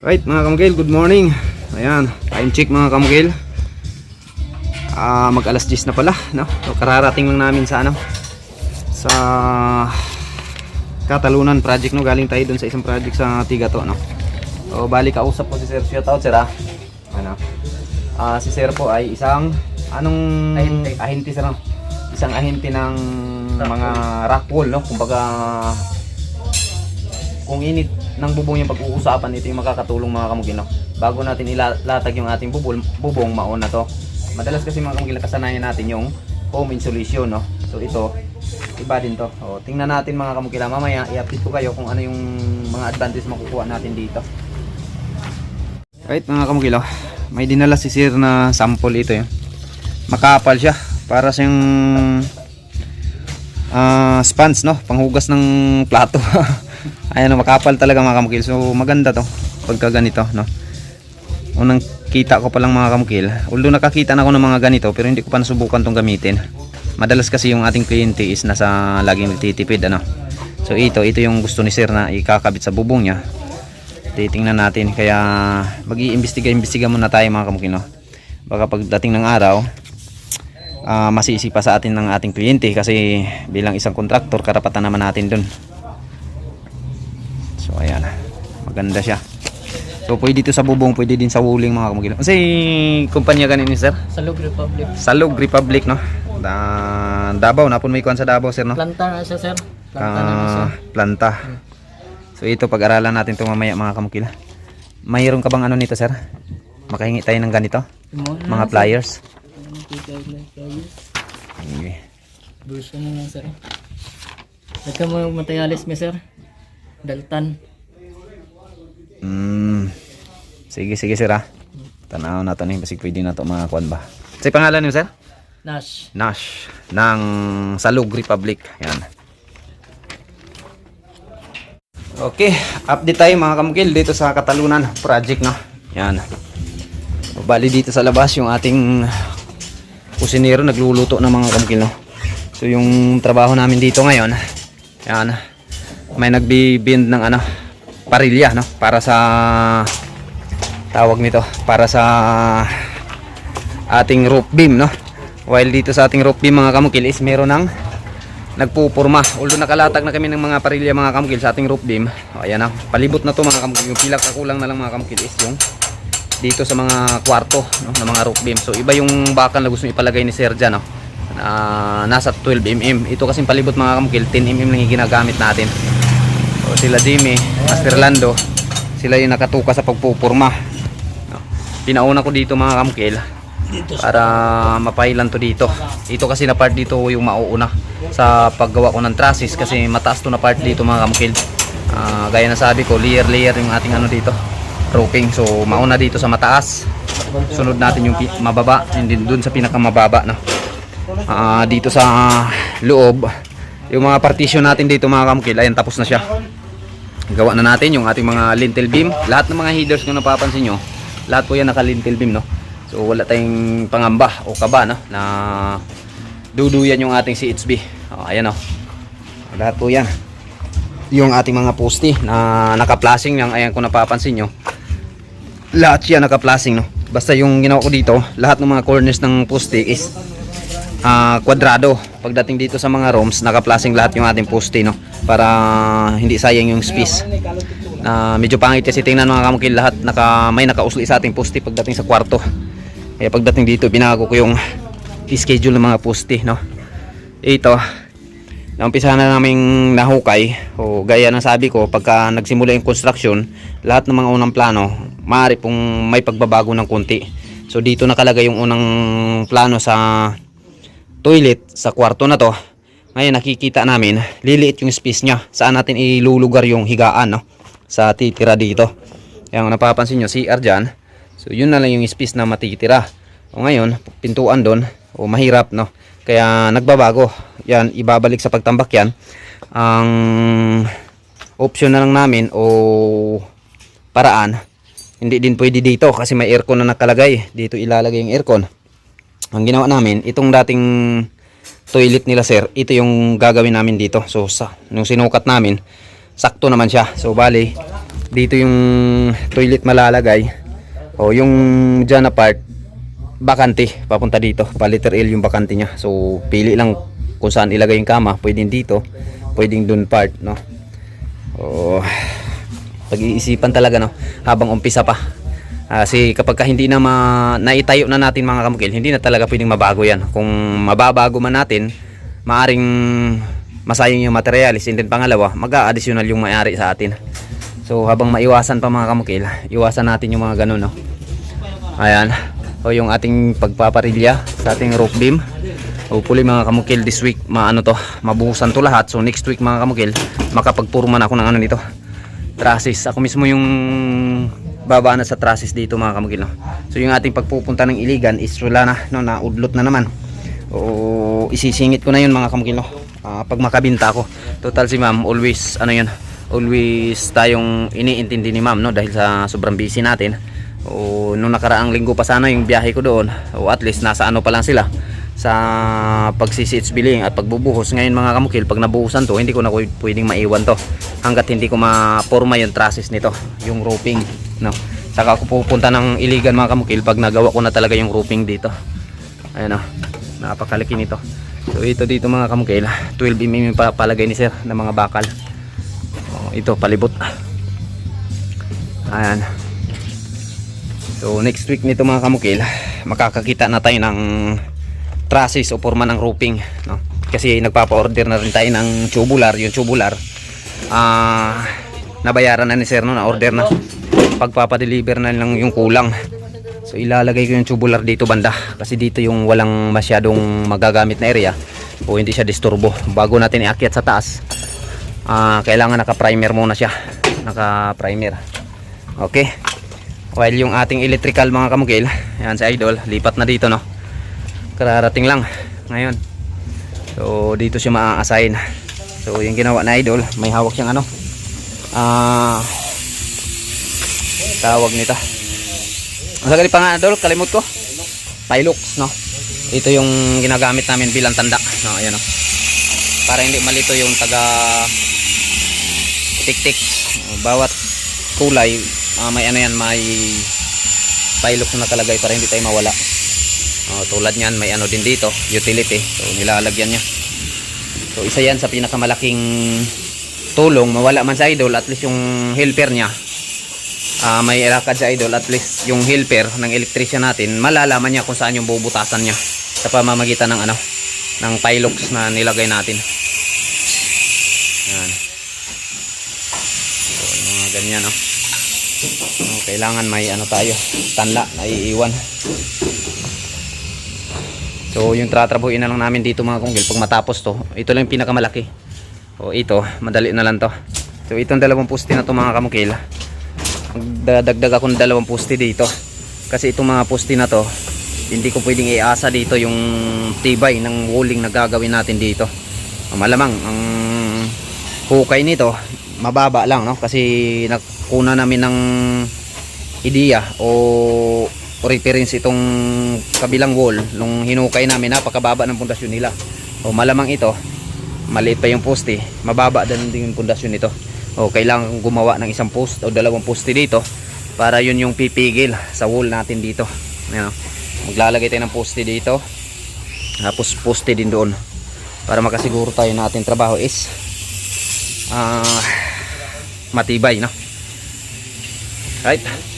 Right mga kamugil, good morning. Ayan, time check mga kamugil. Ah, mag alas 10 na pala, no? So, kararating lang namin sa ano sa Katalunan project no, galing tayo dun sa isang project sa Tigato, no. So, bali kausap ko si Sir, shout out sir ah. Ano? Ah, si Sir po ay isang anong Ahente. ahente sir, no? Isang ahente ng mga rock wall, no? Kumbaga kung init ng bubong yung pag-uusapan, ito yung makakatulong mga kamugino. Bago natin ilatag yung ating bubong, bubong maon na to. Madalas kasi mga kamugino, kasanayan natin yung home insulation, no? So ito, iba din to. O, tingnan natin mga kamugila. Mamaya, i-update ko kayo kung ano yung mga advantage makukuha natin dito. Right mga kamugilo, may dinala si Sir na sample ito yun. Makapal siya. Para siyang ah sponge no panghugas ng plato ayan no, makapal talaga mga kamukil. So maganda to pagka ganito no? Unang kita ko pa lang mga kamukil although nakakita na ako ng mga ganito pero hindi ko pa nasubukan tong gamitin. Madalas kasi yung ating kliyente is nasa laging nagtitipid ano? So ito ito yung gusto ni sir na ikakabit sa bubong niya. Titingnan natin. Kaya mag-iimbestiga imbestiga muna tayo mga kamukil no? Baka pagdating ng araw ah, masisi pa sa atin ng ating kliyente kasi bilang isang kontraktor karapatan naman natin dun so ayan maganda siya so pwede dito sa bubong pwede din sa wuling mga kamugila kasi kumpanya ganun sir Sa Lug Republic. Salug Republic no da Davao napon may kuan sa Davao sir no Planta na siya, sir. Planta na na siya. Ah, planta so ito pag-aralan natin ito mamaya mga kamukila mayroon ka bang ano nito sir makahingi tayo ng ganito Mo mga pliers okay. Bursa na lang, sir. Nagka mga materialis mo, sir. Daltan. Mm. Sige, sige sir ah. Tanaw na to ni basig pwede na to mga kuan ba. Sa pangalan niyo sir? Nash. Nash ng Salug Republic. Yan. Okay, update tayo mga kamukil dito sa Katalunan project no. Yan. Bali dito sa labas yung ating kusinero nagluluto ng mga kamukil no. So yung trabaho namin dito ngayon, yan. May nagbi-bend ng ano, parilya no para sa tawag nito, para sa ating roof beam no. While dito sa ating roof beam mga kamukil is meron ng nagpupurma. Although nakalatag na kami ng mga parilya mga kamukil sa ating roof beam. O, ayan na. Palibot na to mga kamukil. Yung pila kakulang na lang mga kamukil is yung dito sa mga kwarto no, ng mga roof beam. So iba yung bakal na gusto ipalagay ni Sir dyan, no. Na nasa 12 mm. Ito kasing palibot mga kamukil, 10 mm lang yung ginagamit natin. So sila Jimmy, Master Lando, sila yung nakatuka sa pagpupurma. Pinauna ko dito mga kamukil para mapailan to dito. Ito kasi na part dito yung mauuna sa paggawa ko ng trusses kasi mataas to na part dito mga kamukil. Ah, gaya na sabi ko, layer layer yung ating ano dito, roofing. So mauna dito sa mataas. Sunod natin yung mababa, hindi dun sa pinakamababa no. Ah, dito sa loob, yung mga partition natin dito mga kamukil, ayan tapos na siya. Gawa na natin yung ating mga lintel beam. Lahat ng mga headers kung napapansin nyo, lahat po yan naka lintel beam no. So wala tayong pangamba o kaba no na duduyan yung ating CHB. Oh, ayan oh. Lahat po yan. Yung ating mga poste na naka-flashing lang ayan kung napapansin nyo. Lahat yan naka-flashing no. Basta yung ginawa ko dito, lahat ng mga corners ng poste is ah kwadrado. Pagdating dito sa mga rooms, naka-flashing lahat yung ating poste no para hindi sayang yung space. Na medyo pangit kasi tingnan mga kamukil lahat naka may nakausli sa ating poste pagdating sa kwarto. Kaya pagdating dito binago ko yung schedule ng mga poste no. Ito naumpisa na naming nahukay o gaya ng sabi ko pagka nagsimula yung construction lahat ng mga unang plano maaari pong may pagbabago ng konti so dito nakalagay yung unang plano sa toilet sa kwarto na to ngayon nakikita namin liliit yung space nya saan natin ilulugar yung higaan no? Sa titira dito. Kaya napapansin nyo CR dyan. So yun na lang yung space na matitira. O ngayon pintuan doon. O mahirap no? Kaya nagbabago. Yan ibabalik sa pagtambak yan. Ang option na lang namin o paraan hindi din pwede dito kasi may aircon na nakalagay. Dito ilalagay yung aircon. Ang ginawa namin itong dating toilet nila sir. Ito yung gagawin namin dito. So sa nung sinukat namin sakto naman siya. So bali dito yung toilet malalagay. O yung dyan na part bakante papunta dito. Pa letter L yung bakante niya. So pili lang kung saan ilagay yung kama. Pwedeng dito pwedeng dun part no? O pag-iisipan talaga no? Habang umpisa pa kasi kapag ka hindi na ma, naitayo na natin mga kamukil hindi na talaga pwedeng mabago yan. Kung mababago man natin maaring masayang yung materialis. And then pangalawa mag-a-additional yung may-ari sa atin. So habang maiwasan pa mga kamukil iwasan natin yung mga ganun no? Ayan. O yung ating pagpaparilya sa ating roof beam. Hopefully mga kamukil this week maano to mabuhusan to lahat. So next week mga kamukil makapagpurma na ako ng ano nito trusses ako mismo yung baba na sa trusses dito mga kamukil no? so yung ating pagpupunta ng iligan is wala na no, naudlot na naman. O isisingit ko na yun mga kamukil no? Ah, pag makabinta ako. Total si ma'am always ano yun always tayong iniintindi ni ma'am no? Dahil sa sobrang busy natin. O nung nakaraang linggo pa sana yung biyahe ko doon o at least nasa ano pa lang sila sa pagsisits billing at pagbubuhos. Ngayon mga kamukil pag nabuhusan to hindi ko na pwedeng maiwan to hanggat hindi ko maporma yung trusses nito yung roofing no? Saka ako pupunta ng iligan mga kamukil pag nagawa ko na talaga yung roofing dito. Ayan o napakalaki nito. So ito dito mga kamukil 12 mm pa- palagay ni sir ng mga bakal. O, ito palibot. Ayan. So next week nito mga kamukil, makakakita na tayo ng trusses o forma ng roofing, no? Kasi nagpapa-order na rin tayo ng tubular, yung tubular. Ah, nabayaran na ni Sir no, na order na. Pagpapa-deliver na lang yung kulang. So ilalagay ko yung tubular dito banda kasi dito yung walang masyadong magagamit na area o hindi siya disturbo. Bago natin iakyat sa taas, ah, kailangan naka-primer muna siya. Naka-primer. Okay. While yung ating electrical mga kamukil, yan si Idol, lipat na dito no. Kararating lang ngayon. So dito siya maa-assign. So yung ginawa na Idol, may hawak siyang ano. Ah tawag nito. Ang sagali pa nga Idol, kalimut ko. Pilux no. Ito yung ginagamit namin bilang tanda. No, ayan no. Para hindi malito yung taga tik-tik. Bawat kulay ah, may ano yan may pilot na nakalagay para hindi tayo mawala oh, tulad niyan may ano din dito utility so nilalagyan niya so isa yan sa pinakamalaking tulong mawala man sa idol at least yung helper niya ah, may ilakad sa idol at least yung helper ng electrician natin malalaman niya kung saan yung bubutasan niya sa pamamagitan ng ano ng pilox na nilagay natin. Yan. So mga ganyan no Oh, kailangan may ano tayo tanla na iiwan. So yung tratrabuhin na lang namin dito mga kunggil pag matapos to ito lang yung pinakamalaki. O ito madali na lang to. So itong dalawang puste na to mga kamukil magdadagdag ako ng dalawang puste dito. Kasi itong mga puste na to hindi ko pwedeng iasa dito yung tibay ng walling na gagawin natin dito. Malamang ang hukay nito mababa lang no? Kasi nakuna namin ng ideya o reference itong kabilang wall nung hinukay namin. Napakababa ng pundasyon nila. O malamang ito maliit pa yung poste mababa din yung pundasyon nito o kailangan gumawa ng isang post o dalawang poste dito para yun yung pipigil sa wall natin dito. Ayan, maglalagay tayo ng poste dito. Tapos poste din doon. Para makasiguro tayo na ating trabaho is ah matibay no? Right